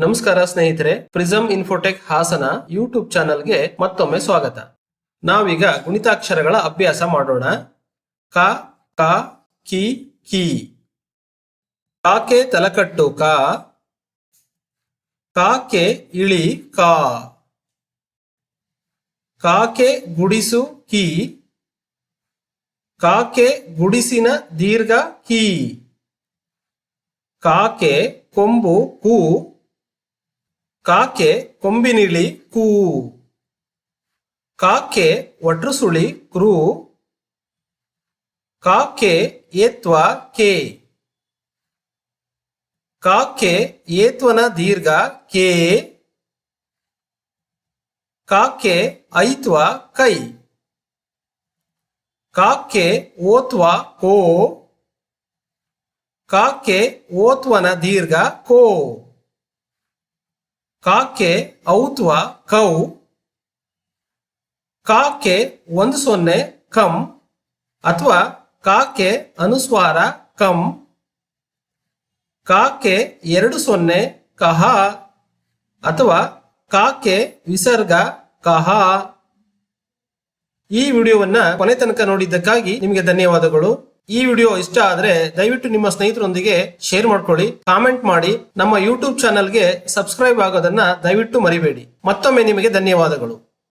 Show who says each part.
Speaker 1: ನಮಸ್ಕಾರ ಸ್ನೇಹಿತರೆ prism Infotech Hassan YouTube ಚಾನಲ್ಗೆ ಮತ್ತೊಮ್ಮೆ ಸ್ವಾಗತ. ನಾವೀಗ ಗುಣಿತಾಕ್ಷರಗಳ ಅಭ್ಯಾಸ ಮಾಡೋಣ. ಕ ಕ, ಕಿ ಕಿ. ಕಾಕೆ ತಲಕಟ್ಟು, ಕಾ. ಕಾಕೆ ಇಳಿ, ಕಾ. ಕಾಕೆ ಗುಡಿಸು, ಕಿ. ಕಾಕೆ ಗುಡಿಸಿನ ದೀರ್ಘ, ಕಿ. ಕಾಕೆ ಕೊಂಬು, ಕು. ಕಾಕೆ ಕೊಂಬಿನಿಳಿ ಕೂ. ಕಾಕೆ ಒಟ್ರುಸುಳಿ ಕ್ರೂ ಕಾಕೆ ಏತ್ವ ಕೆ. ಕಾಕೆ ಏತ್ವನ ದೀರ್ಘ ಕೆ. ಕಾಕೆ ಐತ್ವ ಕೈ. ಕಾಕೆ ಓತ್ವ ಕೋ. ಕಾಕೆ ಓತ್ವನ ದೀರ್ಘ ಕೋ. ಕಾಕೆ ಔತ್ವ ಕೌ. ಕಾಕೆ ಒಂದು ಸೊನ್ನೆ ಕಂ ಅಥವಾ ಕಾಕೆ ಅನುಸ್ವಾರ ಕಂ. ಕಾಕೆ ಎರಡು ಸೊನ್ನೆ ಕಹ ಅಥವಾ ಕಾಕೆ ವಿಸರ್ಗ ಕಹ. ಈ ವಿಡಿಯೋವನ್ನ ಕೊನೆ ತನಕ ನೋಡಿದ್ದಕ್ಕಾಗಿ ನಿಮಗೆ ಧನ್ಯವಾದಗಳು. ಈ ವಿಡಿಯೋ ಇಷ್ಟ ಆದ್ರೆ ದಯವಿಟ್ಟು ನಿಮ್ಮ ಸ್ನೇಹಿತರೊಂದಿಗೆ ಶೇರ್ ಮಾಡ್ಕೊಳ್ಳಿ ಕಾಮೆಂಟ್ ಮಾಡಿ, ನಮ್ಮ ಯೂಟ್ಯೂಬ್ ಚಾನೆಲ್ಗೆ ಸಬ್ಸ್ಕ್ರೈಬ್ ಆಗೋದನ್ನ ದಯವಿಟ್ಟು ಮರಿಬೇಡಿ. ಮತ್ತೊಮ್ಮೆ ನಿಮಗೆ ಧನ್ಯವಾದಗಳು.